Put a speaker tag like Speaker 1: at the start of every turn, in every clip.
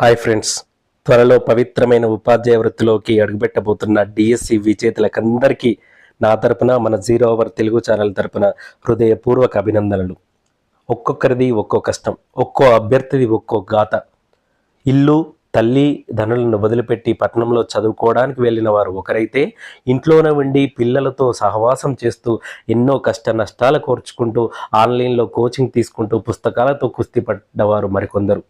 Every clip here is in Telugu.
Speaker 1: Hi friends. త్వరలో పవిత్రమైన ఉపాధ్యాయ వృత్తిలోకి అడుగుపెట్టబోతున్న డిఎస్సి విజేతలకందరికీ నా తరపున మన జీరో అవర్ తెలుగు ఛానల్ తరపున హృదయపూర్వక అభినందనలు. ఒక్కొక్కరిది ఒక్కో కష్టం ఒక్కో అభ్యర్థిది ఒక్కో గాథ. ఇల్లు తల్లి ధనులను వదిలిపెట్టి పట్టణంలో చదువుకోవడానికి వెళ్ళిన వారు ఒకరైతే ఇంట్లోనే ఉండి పిల్లలతో సహవాసం చేస్తూ ఎన్నో కష్ట నష్టాలు కోర్చుకుంటూ ఆన్లైన్లో కోచింగ్ తీసుకుంటూ పుస్తకాలతో కుస్తీ పడ్డవారు మరికొందరు.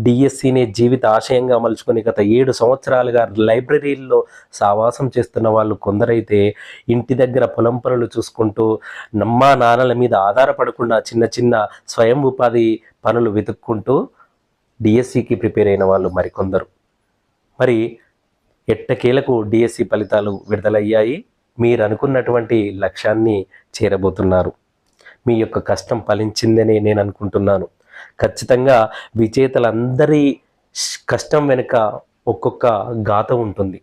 Speaker 1: డిఎస్సిని జీవిత ఆశయంగా మలుచుకొని గత ఏడు సంవత్సరాలుగా లైబ్రరీల్లో సావాసం చేస్తున్న వాళ్ళు కొందరైతే ఇంటి దగ్గర పొలం పనులు చూసుకుంటూ నమ్మా నాన్నల మీద ఆధారపడకుండా చిన్న చిన్న స్వయం ఉపాధి పనులు వెతుక్కుంటూ డిఎస్సికి ప్రిపేర్ అయిన వాళ్ళు మరికొందరు. మరి ఎట్టకేలకు డిఎస్సి ఫలితాలు విడుదలయ్యాయి? మీరు అనుకున్నటువంటి లక్ష్యాన్ని చేరబోతున్నారు. మీ యొక్క కష్టం ఫలించిందని నేను అనుకుంటున్నాను. ఖచ్చితంగా విజేతలందరి కష్టం వెనుక ఒక్కొక్క గాథ ఉంటుంది.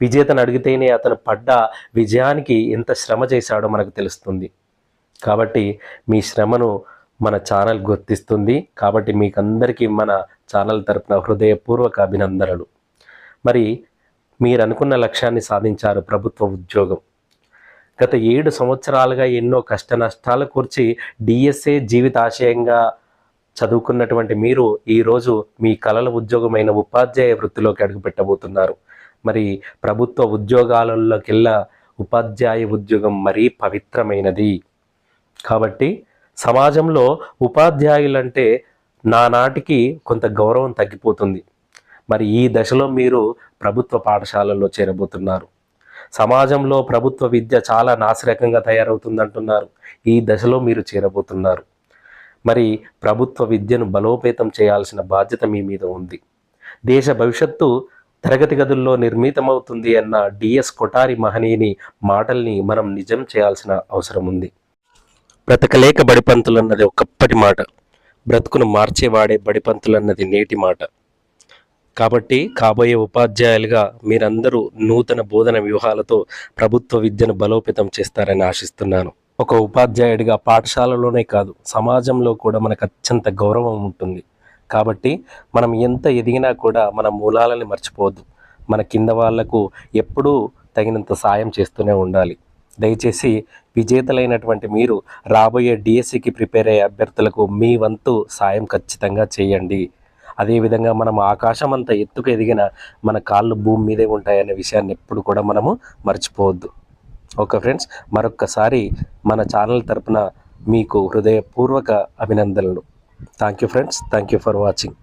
Speaker 1: విజేతను అడిగితేనే అతను పడ్డ విజయానికి ఎంత శ్రమ చేశాడో మనకు తెలుస్తుంది. కాబట్టి మీ శ్రమను మన ఛానల్ గుర్తిస్తుంది. కాబట్టి మీకు అందరికీ మన ఛానల్ తరపున హృదయపూర్వక అభినందనలు. మరి మీరు అనుకున్న లక్ష్యాన్ని సాధించారు ప్రభుత్వ ఉద్యోగం. గత ఏడు సంవత్సరాలుగా ఎన్నో కష్ట నష్టాలు కూర్చి డిఎస్ఏ జీవితాశయంగా చదువుకున్నటువంటి మీరు ఈరోజు మీ కళల ఉద్యోగమైన ఉపాధ్యాయ వృత్తిలోకి అడుగుపెట్టబోతున్నారు. మరి ప్రభుత్వ ఉద్యోగాలలోకెల్లా ఉపాధ్యాయ ఉద్యోగం మరీ పవిత్రమైనది. కాబట్టి సమాజంలో ఉపాధ్యాయులంటే నానాటికి కొంత గౌరవం తగ్గిపోతుంది. మరి ఈ దశలో మీరు ప్రభుత్వ పాఠశాలల్లో చేరబోతున్నారు. సమాజంలో ప్రభుత్వ విద్య చాలా నాసిరకంగా తయారవుతుందంటున్నారు. ఈ దశలో మీరు చేరబోతున్నారు. మరి ప్రభుత్వ విద్యను బలోపేతం చేయాల్సిన బాధ్యత మీ మీద ఉంది. దేశ భవిష్యత్తు తరగతి గదుల్లో నిర్మితమవుతుంది అన్న డిఎస్ కొటారి మహనీయుని మాటల్ని మనం నిజం చేయాల్సిన అవసరం ఉంది. బ్రతకలేక బడిపంతులన్నది ఒకప్పటి మాట. బ్రతుకును మార్చేవాడే బడిపంతులన్నది నేటి మాట. కాబట్టి కాబోయే ఉపాధ్యాయులుగా మీరందరూ నూతన బోధన వ్యూహాలతో ప్రభుత్వ విద్యను బలోపేతం చేస్తారని ఆశిస్తున్నాను. ఒక ఉపాధ్యాయుడిగా పాఠశాలలోనే కాదు సమాజంలో కూడా మనకు అత్యంత గౌరవం ఉంటుంది. కాబట్టి మనం ఎంత ఎదిగినా కూడా మన మూలాలని మర్చిపోవద్దు. మన కింద వాళ్ళకు ఎప్పుడూ తగినంత సాయం చేస్తూనే ఉండాలి. దయచేసి విజేతలైనటువంటి మీరు రాబోయే డిఎస్సికి ప్రిపేర్ అయ్యే అభ్యర్థులకు మీ వంతు సాయం ఖచ్చితంగా చేయండి. అదేవిధంగా మనం ఆకాశం అంత ఎత్తుకు ఎదిగిన మన కాళ్ళు భూమి మీదే ఉంటాయనే విషయాన్ని ఎప్పుడు కూడా మనము మర్చిపోవద్దు. ఓకే ఫ్రెండ్స్ మరొక్కసారి మన ఛానల్ తరపున మీకు హృదయపూర్వక అభినందనలు. Thank you friends thank you for watching.